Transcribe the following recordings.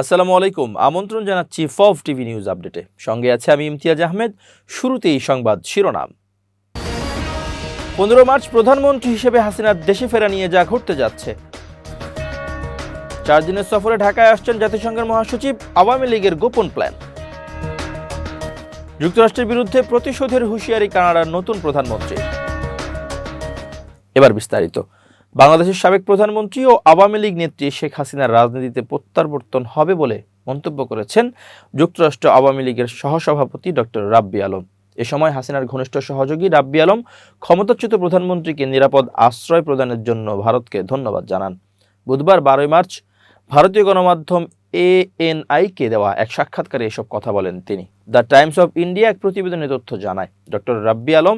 আসসালামু আলাইকুম, আমন্ত্রণ জানাচ্ছি ফভ টিভি নিউজ আপডেটে। সঙ্গে আছে আমি ইমতিয়াজ আহমেদ, শুরুতেই সংবাদ শিরোনাম। পনেরো মার্চ প্রধানমন্ত্রী হিসেবে হাসিনার দেশে ফেরা নিয়ে যা ঘটতে যাচ্ছে। চার দিনের সফরে ঢাকায় আসছেন জাতিসংঘের মহাসচিব, আওয়ামী লীগের গোপন প্ল্যান। যুক্তরাষ্ট্রের বিরুদ্ধে প্রতিশোধের হুঁশিয়ারি কানাডার নতুন প্রধানমন্ত্রী। এবার বিস্তারিত। বাংলাদেশের সাবেক প্রধানমন্ত্রী ও আওয়ামী লীগ নেত্রী শেখ হাসিনার রাজনীতিতে প্রত্যাবর্তন হবে বলে মন্তব্য করেছেন যুক্তরাষ্ট্র আওয়ামী লীগের সহসভাপতি ডক্টর রাব্বি আলম। এ সময় হাসিনার ঘনিষ্ঠ সহযোগী রাব্বি আলম ক্ষমতাচ্যুত প্রধানমন্ত্রীকে নিরাপদ আশ্রয় প্রদানের জন্য ভারতকে ধন্যবাদ জানান। বুধবার বারোই মার্চ ভারতীয় গণমাধ্যম এএনআইকে দেওয়া এক সাক্ষাৎকারে এসব কথা বলেন তিনি। দ্য টাইমস অফ ইন্ডিয়া এক প্রতিবেদনে তথ্য জানায় ডক্টর রাব্বি আলম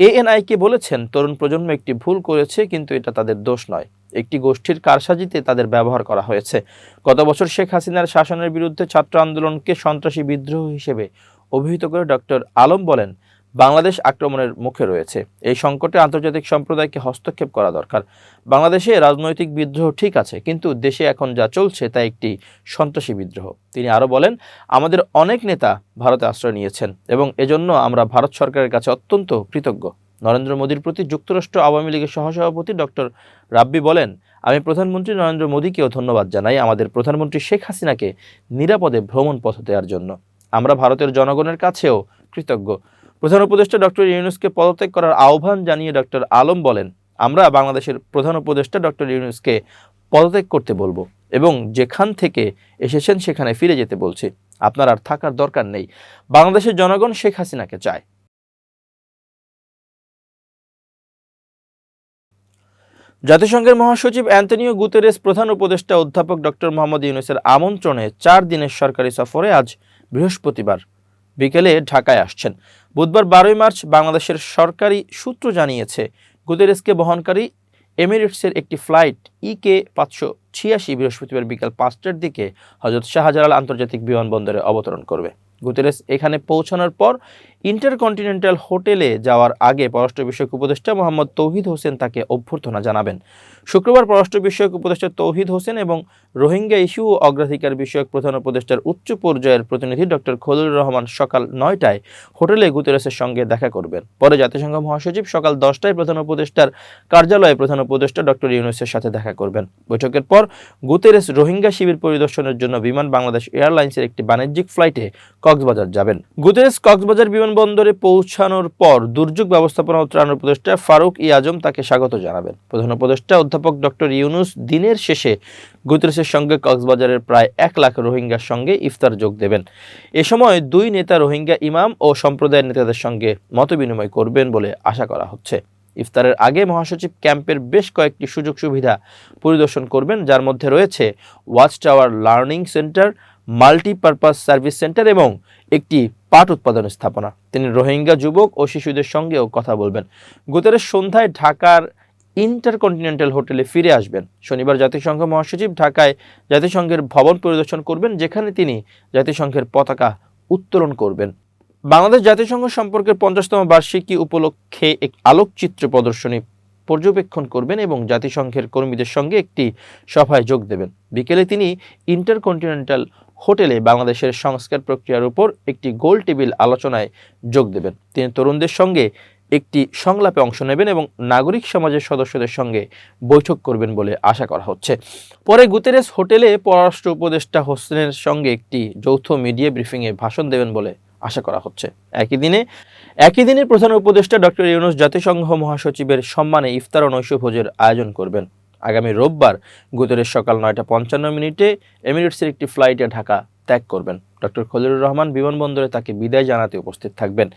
এএনআইকে বলেছেন, তরুণ প্রজন্ম একটি ভুল করেছে, কিন্তু এটা তাদের দোষ নয়। একটি গোষ্ঠীর কারসাজিতে তাদের ব্যবহার করা হয়েছে। গত বছর শেখ হাসিনার শাসনের বিরুদ্ধে ছাত্র আন্দোলনকে সন্ত্রাসী বিদ্রোহ হিসেবে অভিহিত করে ডক্টর আলম বলেন বাংলাদেশ আক্রমণের মুখে রয়েছে। এই সংকটে আন্তর্জাতিক সম্প্রদায়কে হস্তক্ষেপ করা দরকার। বাংলাদেশে রাজনৈতিক বিদ্রোহ ঠিক আছে, কিন্তু দেশে এখন যা চলছে তা একটি সন্ত্রাসী বিদ্রোহ। তিনি আরও বলেন, আমাদের অনেক নেতা ভারতে আশ্রয় নিয়েছেন এবং এজন্য আমরা ভারত সরকারের কাছে অত্যন্ত কৃতজ্ঞ। নরেন্দ্র মোদীর প্রতি যুক্তরাষ্ট্র আওয়ামী লীগের সহসভাপতি ডক্টর রাব্বি বলেন, আমি প্রধানমন্ত্রী নরেন্দ্র মোদীকেও ধন্যবাদ জানাই আমাদের প্রধানমন্ত্রী শেখ হাসিনাকে নিরাপদে ভ্রমণ পথ দেওয়ার জন্য। আমরা ভারতের জনগণের কাছেও কৃতজ্ঞ। প্রধান উপদেষ্টা ডক্টর ইউনুসকে পদত্যাগ করার আহ্বান জানিয়ে ডক্টর আলম বলেন, আমরা বাংলাদেশের প্রধান উপদেষ্টা ডক্টর ইউনুসকে পদত্যাগ করতে বলব এবং যেখান থেকে এসেছেন সেখানে ফিরে যেতে বলছি। আপনার আর থাকার দরকার নেই। বাংলাদেশের জনগণ শেখ হাসিনাকে চায়। জাতিসংঘের মহাসচিব অ্যান্টনিও গুতেরেস প্রধান উপদেষ্টা অধ্যাপক ডক্টর মোহাম্মদ ইউনুসের আমন্ত্রণে চার দিনের সরকারি সফরে আজ বৃহস্পতিবার। বিকেলে ঢাকায় আসছেন। বুধবার বারোই মার্চ বাংলাদেশের সরকারি সূত্র জানিয়েছে গুতেরেসকে বহনকারী এমিরেটসের একটি ফ্লাইট ইকে পাঁচশো ছিয়াশি বৃহস্পতিবার বিকাল পাঁচটার দিকে হজরত শাহজালাল আন্তর্জাতিক বিমানবন্দরে অবতরণ করবে। গুতেরেস, এখানে পৌঁছানোর পর ইন্টারকন্টিনেন্টাল হোটেলে যাওয়ার আগে পররাষ্ট্র বিষয়ক উপদেষ্টা মোহাম্মদ তৌহিদ হোসেন তাকে অভ্যর্থনা জানাবেন। শুক্রবার পররাষ্ট্র বিষয়ক উপদেষ্টা তৌহিদ হোসেন এবং রোহিঙ্গা ইস্যু ও অগ্রাধিকার বিষয়ক প্রধান উপদেষ্টার উচ্চ পর্যায়ের প্রতিনিধি ডক্টর খলিলুর রহমান সকাল নয়টায় হোটেলে গুতেরেসের সঙ্গে দেখা করবেন। পরে জাতিসংঘ মহাসচিব সকাল দশটায় প্রধান উপদেষ্টার কার্যালয়ে প্রধান উপদেষ্টা ডক্টর ইউনুসের সাথে দেখা করবেন। বৈঠকের পর গুতেরেস রোহিঙ্গা শিবির পরিদর্শনের জন্য বিমান বাংলাদেশ এয়ারলাইন্সের একটি বাণিজ্যিক ফ্লাইটে কক্সবাজার যাবেন। গুতেরেস কক্সবাজার বিমানবন্দরে পৌঁছানোর পর দুর্যোগ ব্যবস্থাপনা ও ত্রাণ উপদেষ্টা ফারুক ই আজম তাকে স্বাগত জানাবেন। প্রধান উপদেষ্টা অধ্যাপক ডক্টর ইউনুস দিনের শেষে গুতেরেসের সঙ্গে কক্সবাজারের প্রায় এক লাখ রোহিঙ্গার সঙ্গে ইফতার যোগ দেবেন। এ সময় দুই নেতা রোহিঙ্গা ইমাম ও সম্প্রদায়ের নেতাদের সঙ্গে মতবিনিময় করবেন বলে আশা করা হচ্ছে। ইফতারের আগে মহাসচিব ক্যাম্পের বেশ কয়েকটি সুযোগ সুবিধা পরিদর্শন করবেন, যার মধ্যে রয়েছে watch tower learning centre multipurpose service centre এবং একটি পাট উৎপাদন স্থাপনা। তিনি রোহিঙ্গা যুবক ও শিশুদের সঙ্গেও কথা বলবেন। গুতেরের সন্ধ্যায় ঢাকার ইন্টারকন্টিনেন্টাল হোটেলে ফিরে আসবেন। শনিবার জাতিসংঘ মহাসচিব ঢাকায় জাতিসংঘের ভবন পরিদর্শন করবেন, যেখানে তিনি জাতিসংঘের পতাকা উত্তোলন করবেন। বাংলাদেশ জাতিসংঘ সম্পর্কের পঞ্চাশতম বার্ষিকী উপলক্ষে এক আলোকচিত্র প্রদর্শনী পর্যবেক্ষণ করবেন এবং জাতিসংঘের কর্মীদের সঙ্গে একটি সভায় যোগ দেবেন। বিকেলে তিনি ইন্টারকন্টিনেন্টাল হোটেলে বাংলাদেশের সংস্কার প্রক্রিয়ার উপর একটি গোল টেবিল আলোচনায় যোগ দেবেন। তিনি তরুণদের সঙ্গে একটি সংলাপে অংশ নেবেন এবং নাগরিক সমাজের সদস্যদের সঙ্গে বৈঠক করবেন বলে আশা করা হচ্ছে। পরে গুতেরেস হোটেলে পররাষ্ট্র উপদেষ্টা হোসেনের সঙ্গে একটি যৌথ মিডিয়া ব্রিফিংয়ে ভাষণ দেবেন বলে আশা করা হচ্ছে। একই দিনে একই দিনে প্রধান উপদেষ্টা ডক্টর ইউনুস জাতিসংঘ মহাসচিবের সম্মানে ইফতার ও নৈশভোজের আয়োজন করবেন। আগামী রোববার গুতেরেস সকাল নয়টা পঞ্চান্ন মিনিটে এমিরেটসের একটি ফ্লাইটে ঢাকা ত্যাগ করবেন। ডক্টর খলিলুর রহমান বিমানবন্দরে তাকে বিদায় জানাতে উপস্থিত থাকবেন।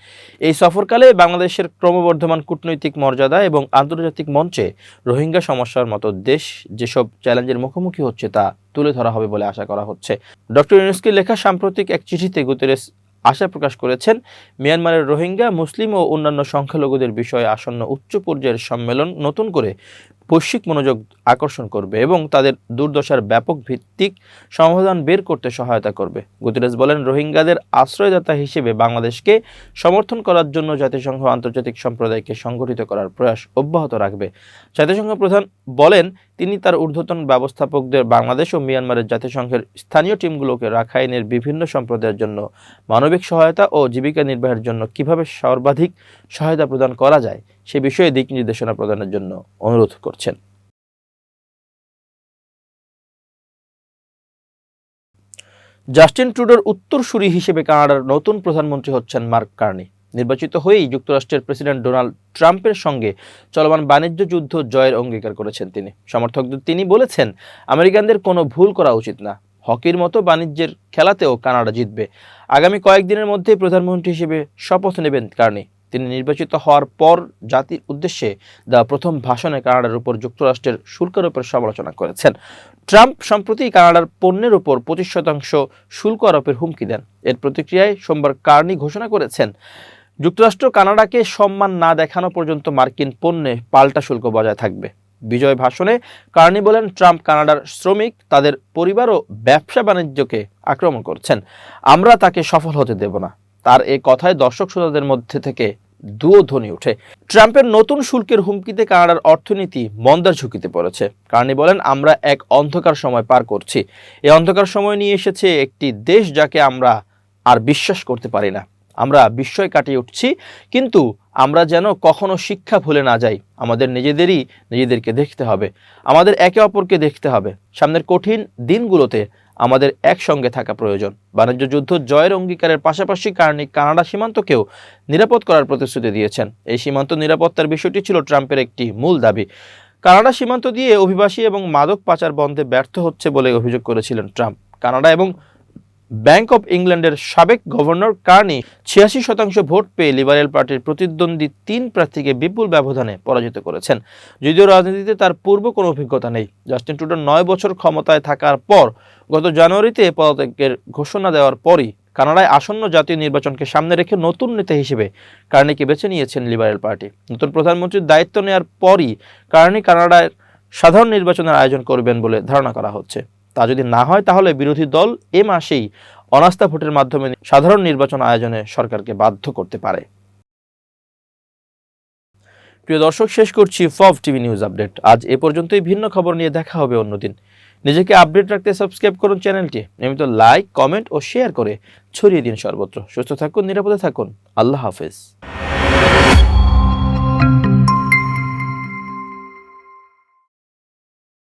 এই সফরকালে বাংলাদেশের ক্রমবর্ধমান কূটনৈতিক মর্যাদা এবং আন্তর্জাতিক মঞ্চে রোহিঙ্গা সমস্যার মতো দেশ যেসব চ্যালেঞ্জের মুখোমুখি হচ্ছে তা তুলে ধরা হবে বলে আশা করা হচ্ছে। ডক্টর ইউনুসকে লেখা সাম্প্রতিক এক চিঠিতে গুতেরেস আশা প্রকাশ করেছেন, মিয়ানমারের রোহিঙ্গা, মুসলিম ও অন্যান্য সংখ্যালঘুদের বিষয়ে আসন্ন উচ্চ পর্যায়ের সম্মেলন নতুন করে বৈশ্বিক মনোযোগ আকর্ষণ করবে এবং তাদের দুর্দশার ব্যাপক ভিত্তিক সমাধান বের করতে সহায়তা করবে। গুতরেজ বলেন, রোহিঙ্গাদের আশ্রয়দাতা হিসেবে বাংলাদেশকে সমর্থন করার জন্য জাতিসংঘ আন্তর্জাতিক সম্প্রদায়কে সংগঠিত করার প্রয়াস অব্যাহত রাখবে। জাতিসংঘ প্রধান বলেন তিনি তার ঊর্ধ্বতন ব্যবস্থাপকদের বাংলাদেশ ও মিয়ানমারের জাতিসংঘের স্থানীয় টিমগুলোকে রাখাইনের বিভিন্ন সম্প্রদায়ের জন্য মানবিক সহায়তা ও জীবিকা নির্বাহের জন্য কীভাবে সর্বাধিক সহায়তা প্রদান করা যায়, সে বিষয়ে দিক নির্দেশনা প্রদানের জন্য অনুরোধ করছেন। জাস্টিন ট্রুডোর উত্তরসূরি হিসেবে কানাডার নতুন প্রধানমন্ত্রী হচ্ছেন মার্ক কার্নি। নির্বাচিত হয়েই যুক্তরাষ্ট্রের প্রেসিডেন্ট ডোনাল্ড ট্রাম্পের সঙ্গে চলমান বাণিজ্য যুদ্ধ জয়ের অঙ্গীকার করেছেন তিনি। সমর্থকদের তিনি বলেছেন, আমেরিকানদের কোনো ভুল করা উচিত না। হকির মতো বাণিজ্যের খেলাতেও কানাডা জিতবে। আগামী কয়েকদিনের মধ্যেই প্রধানমন্ত্রী হিসেবে শপথ নেবেন কার্নি। তিনি নির্বাচিত হওয়ার পর জাতির উদ্দেশ্যে দেওয়া প্রথম ভাষণে কানাডার উপর যুক্তরাষ্ট্রের শুল্কের উপর সমালোচনা করেছেন। ট্রাম্প সম্প্রতি কানাডার পণ্যের উপর পঁচিশ শতাংশ শুল্ক আরোপের হুমকি দেন। এর প্রতিক্রিয়ায় সোমবার কার্নি ঘোষণা করেছেন যুক্তরাষ্ট্র কানাডাকে সম্মান না দেখানো পর্যন্ত মার্কিন পণ্যে পাল্টা শুল্ক বজায় থাকবে। বিজয় ভাষণে কার্নি বলেন, ট্রাম্প কানাডার শ্রমিক তাদের পরিবার ও ব্যবসা বাণিজ্যকে আক্রমণ করছেন। আমরা তাকে সফল হতে দেব না। তার এই কথায় দর্শক শ্রোতাদের মধ্যে থেকে দুও ধ্বনি ওঠে। ট্রাম্পের নতুন শুল্কের হুমকিতে কানাডার অর্থনীতি মন্দার ঝুঁকিতে পড়েছে। কার্নি বলেন, আমরা এক অন্ধকার সময় পার করছি। এই অন্ধকার সময় নিয়ে এসেছে একটি দেশ যাকে আমরা আর বিশ্বাস করতে পারি না। আমরা বিস্ময় কাটিয়ে উঠছি, কিন্তু আমরা যেন কখনো শিক্ষা ভুলে না যাই। আমাদের নিজেদেরই নিজেদেরকে দেখতে হবে। আমাদের একে অপরকে দেখতে হবে। সামনের কঠিন দিনগুলোতে আমাদের একসঙ্গে থাকা প্রয়োজন। বাণিজ্য যুদ্ধ জয়ের অঙ্গীকারের পাশাপাশি কারণে কানাডা সীমান্তকেও নিরাপদ করার প্রতিশ্রুতি দিয়েছেন। এই সীমান্ত নিরাপত্তার বিষয়টি ছিল ট্রাম্পের একটি মূল দাবি। কানাডা সীমান্ত দিয়ে অভিবাসী এবং মাদক পাচার বন্ধে ব্যর্থ হচ্ছে বলে অভিযোগ করেছিলেন ট্রাম্প। কানাডা এবং ব্যাংক অব ইংল্যান্ডের সাবেক গভর্নর কার্নি ছিয়াশি শতাংশ ভোট পেয়ে লিবারেল পার্টির প্রতিদ্বন্দ্বী তিন প্রার্থীকে বিপুল ব্যবধানে পরাজিত করেছেন। যদিও রাজনীতিতে তার পূর্ব কোনো অভিজ্ঞতা নেই। জাস্টিন ট্রুডো নয় বছর ক্ষমতায় থাকার পর গত জানুয়ারিতে পদত্যাগের ঘোষণা দেওয়ার পরই কানাডায় আসন্ন জাতীয় নির্বাচনকে সামনে রেখে নতুন নেতা হিসেবে কার্নিকে বেছে নিয়েছেন লিবারেল পার্টি নতুন প্রধানমন্ত্রীর দায়িত্ব নেওয়ার পরই কার্নি কানাডায় সাধারণ নির্বাচনের আয়োজন করবেন বলে ধারণা করা হচ্ছে। তা যদি না হয়, তাহলে বিরোধী দল এ মাসেই অনাস্থা ভোটের মাধ্যমে সাধারণ নির্বাচন আয়োজনে সরকারকে বাধ্য করতে পারে। প্রিয় দর্শক, শেষ করছি ফব টিভি নিউজ আপডেট। আজ এ পর্যন্তই, ভিন্ন খবর নিয়ে দেখা হবে অন্যদিন। নিজেকে আপডেট রাখতে সাবস্ক্রাইব করুন চ্যানেলটি। নিয়মিত লাইক, কমেন্ট ও শেয়ার করে ছড়িয়ে দিন সর্বত্র। সুস্থ থাকুন, নিরাপদে থাকুন। আল্লাহ হাফেজ।